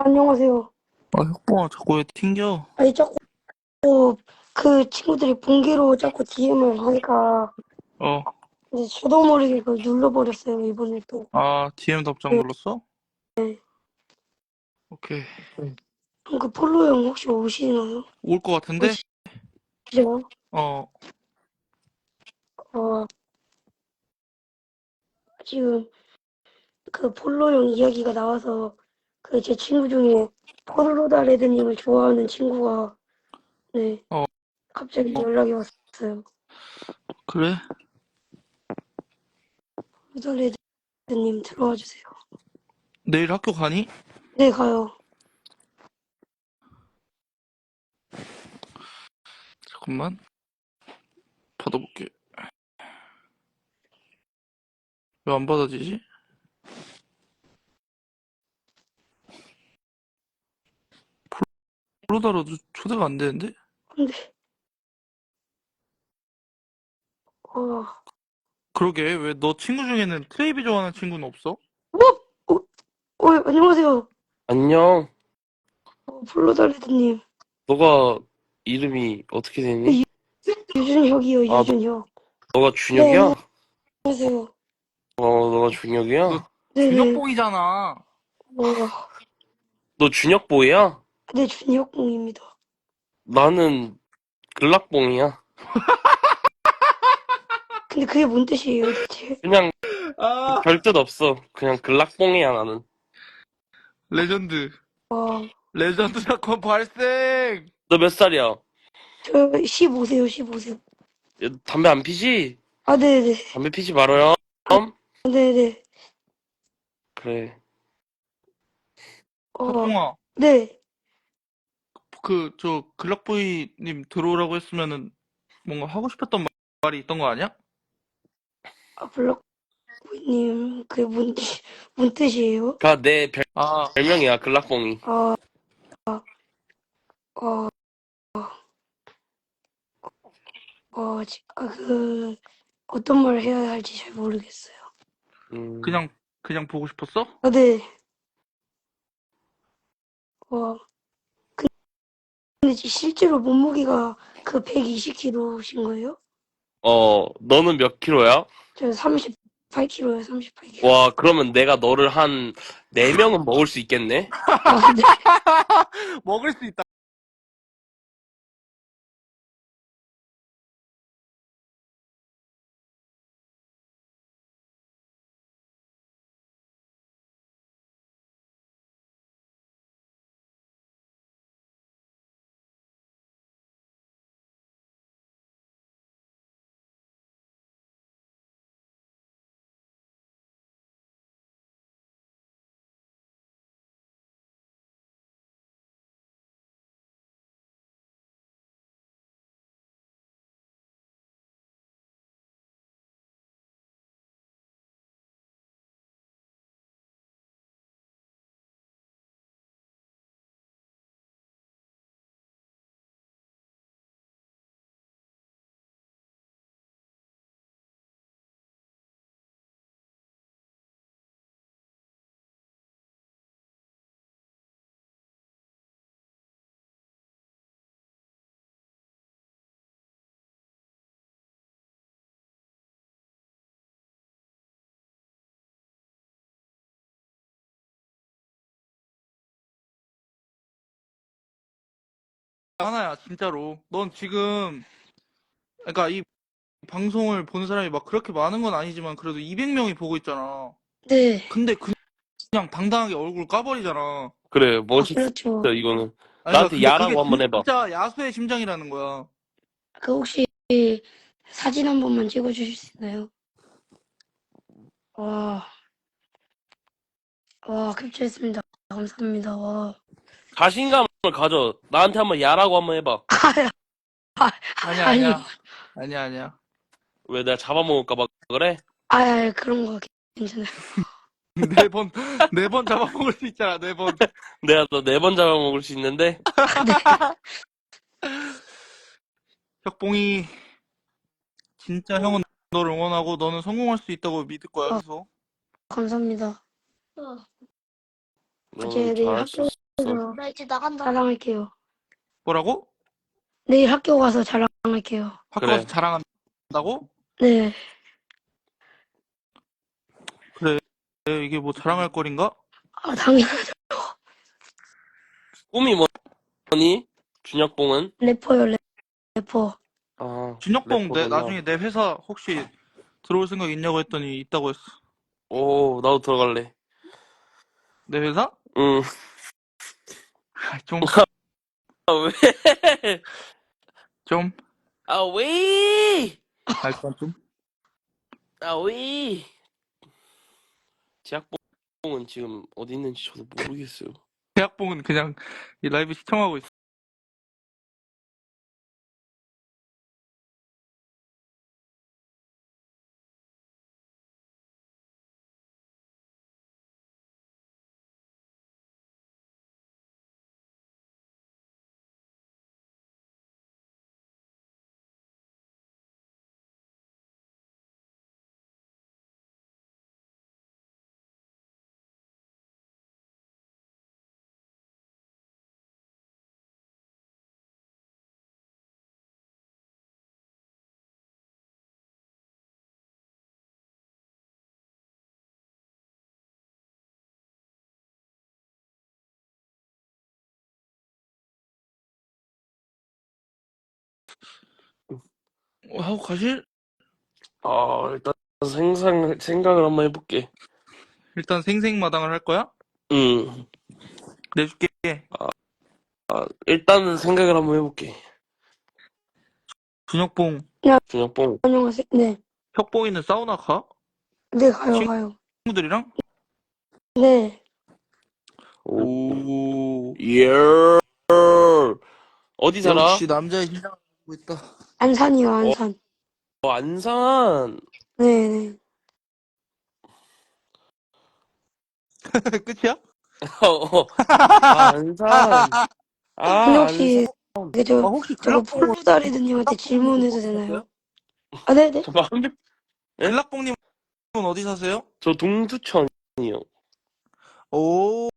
안녕하세요. 아, 혁봉아, 자꾸 왜 튕겨? 아니, 자꾸, 그 친구들이 본계로 자꾸 DM을 하니까, 어, 이제 저도 모르게 그걸 눌러버렸어요, 이번에 또. 아, DM 답장 네. 눌렀어? 오케이. 그럼 그 폴로 형 혹시 오시나요? 올 것 같은데? 그죠? 어, 어, 지금, 그 폴로 형 이야기가 나와서, 그 제 친구 중에 포르로다 레드님을 좋아하는 친구가, 네, 어. 갑자기 연락이 왔어요. 그래? 포르로다 레드님 들어와 주세요. 내일 학교 가니? 네, 가요. 잠깐만. 받아볼게. 왜 안 받아지지? 프로다로도 초대가 안 되는데? 근데, 어, 그러게, 왜 너 친구 중에는 트레이비 좋아하는 친구는 없어? 어, 안녕하세요. 안녕. 어, 플로달리드님. 너가 이름이 어떻게 되니? 유준혁이요, 아, 유준혁. 너가 준혁이야? 네. 안녕하세요. 어, 너가 준혁이야? 네네. 준혁봉이잖아. 어, 너 준혁보이야? 네, 준혁공입니다. 나는 글락봉이야. 근데 그게 뭔 뜻이에요, 대체? 그냥 아, 별 뜻 없어. 그냥 글락봉이야, 나는. 레전드. 와, 레전드 사건 발생! 너 몇 살이야? 저 15세요, 15세. 야, 담배 안 피지? 아, 네네. 담배 피지 말아요. 음? 네네. 그래. 어, 네. 그, 저, 글락보이님 들어오라고 했으면은 뭔가 하고 싶었던 말- 말이 있던 거 아니야? 아, 블럭님, 그게 뭔, 뜻- 뭔 뜻이에요? 그니까 내 별, 아, 별명이야, 글락봉이. 아, 아, 어, 어, 지- 아, 그, 어떤 말을 해야 할지 잘 모르겠어요. 음, 그냥, 그냥 보고 싶었어? 아, 네. 와. 근데 지- 실제로 몸무게가 그 120kg신 거예요? 어, 너는 몇 킬로야? 저 38kg요, 38kg. 와, 그러면 내가 너를 한 4명은 먹을 수 있겠네? 아, 네. 먹을 수 있다. 하나야, 진짜로. 넌 지금, 그러니까 이 방송을 보는 사람이 막 그렇게 많은 건 아니지만 그래도 200명이 보고 있잖아. 네. 근데 그- 그냥 당당하게 얼굴 까버리잖아. 그래, 아, 멋있어, 그렇죠. 이거는. 아니, 나한테 근데 야라고 그게 한번 해봐. 진짜 야수의 심장이라는 거야. 그 혹시 사진 한 번만 찍어주실 수 있나요? 와. 와, 캡처했습니다. 감사합니다. 와. 자신감을 가져. 나한테 한번 야라고 한번 해봐. 아니야, 아니. 아니야. 아니야, 아니야. 왜 내가 잡아먹을까봐 그래? 아, 아, 그런 거 괜찮아요. 네 번, 네 번 잡아먹을 수 있잖아, 네 번. 내가 너 네 번 잡아먹을 수 있는데 혁봉이, 진짜 형은 너를 응원하고 너는 성공할 수 있다고 믿을 거야, 그래서. 감사합니다. 너 어제 내일 잘할 수 학교 있어. 학교에서 나 이제 나간다. 자랑할게요. 뭐라고? 내일 학교 가서 자랑할게요. 학교 그래. 가서 자랑한다고? 네. 그래. 이게 뭐 자랑할 거린가? 아, 당연하죠. 꿈이 뭐니? 준혁봉은? 래퍼요, 래- 래퍼. 아, 준혁봉 내, 래퍼구나. 나중에 내 회사 혹시 들어올 생각 있냐고 했더니 있다고 했어. 오, 나도 들어갈래. 내 회사? 응. 아, 좀, 아, 왜? 좀, 아, 왜? 아, 일단 좀. 아, 왜? 제약봉은 지금 어디 있는지 저도 모르겠어요. 대학봉은 그냥 이 라이브 시청하고 있어. 하고 가실? 아, 일단 생상, 생각을 한번 해볼게. 일단 생생마당을 할 거야? 응. 내줄게. 아, 일단은 생각을 한번 해볼게. 준혁봉, 준혁봉. 안녕하세요. 네. 혁봉이는 사우나 가? 네, 가요, 친- 가요. 친구들이랑? 네. 오, 예. 어디 살아? 역시 남자의 심장을 알고 있다. 안산이요, 안산. 어, 안산. 네, 네. 끝이야? 어, 어. 아, 안산. 아, 근데 혹시, 안산. 그, 저, 아, 혹시 저거 글락봉, 폴로다리드님한테 질문해도 되나요? 아, 네네. 잠깐만, 한 명- 글락봉님은 어디 사세요? 저 동두천이요. 오,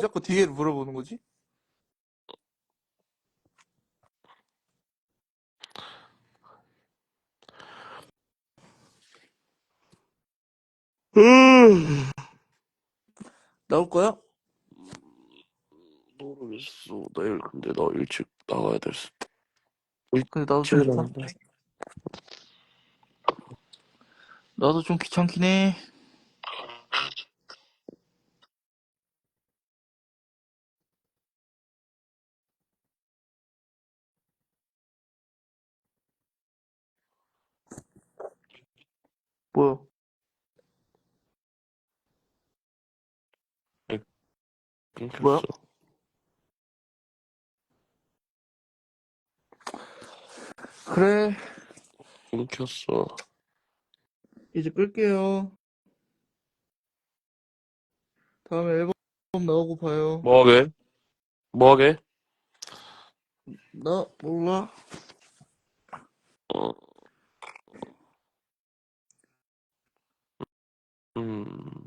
자꾸 뒤에를 물어보는 거지? 나올 거야? 모르겠어. 내일 근데 나 일찍 나가야 될 수. 근데 나도 좀 귀찮, 나간다. 나도 좀 귀찮긴 해. 끊겼어. 뭐야? 그래, 끊겼어. 이제 끌게요. 다음에 앨범 나오고 봐요. 뭐하게? 뭐하게? 나 몰라. 어. 음.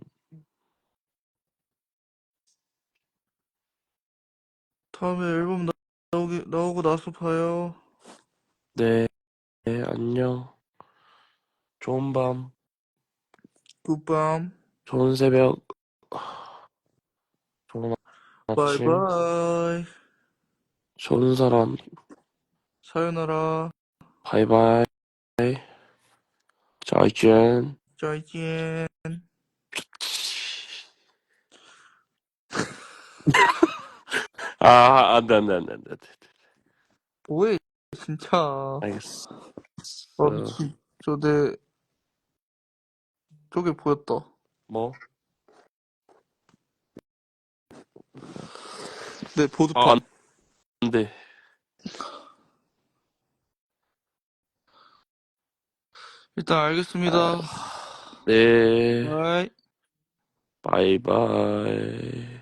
다음에 앨범 나- 나오기, 나오고 나서 봐요. 네, 네, 안녕. 좋은 밤, 굿밤. 좋은 새벽, 좋은 아침, 바이바이. 좋은 사람, 사요나라. 바이바이. 자, 이젠. 짜이찐. 돼, 안 돼, 안 돼, 안 돼. 안 돼. 뭐해, 진짜. 알겠어. 아, 미친. 저 내, 저게 보였다. 뭐? 내 아, 보드판. 안, 안 돼. 일단 알겠습니다. 네, 바이. 바이바이.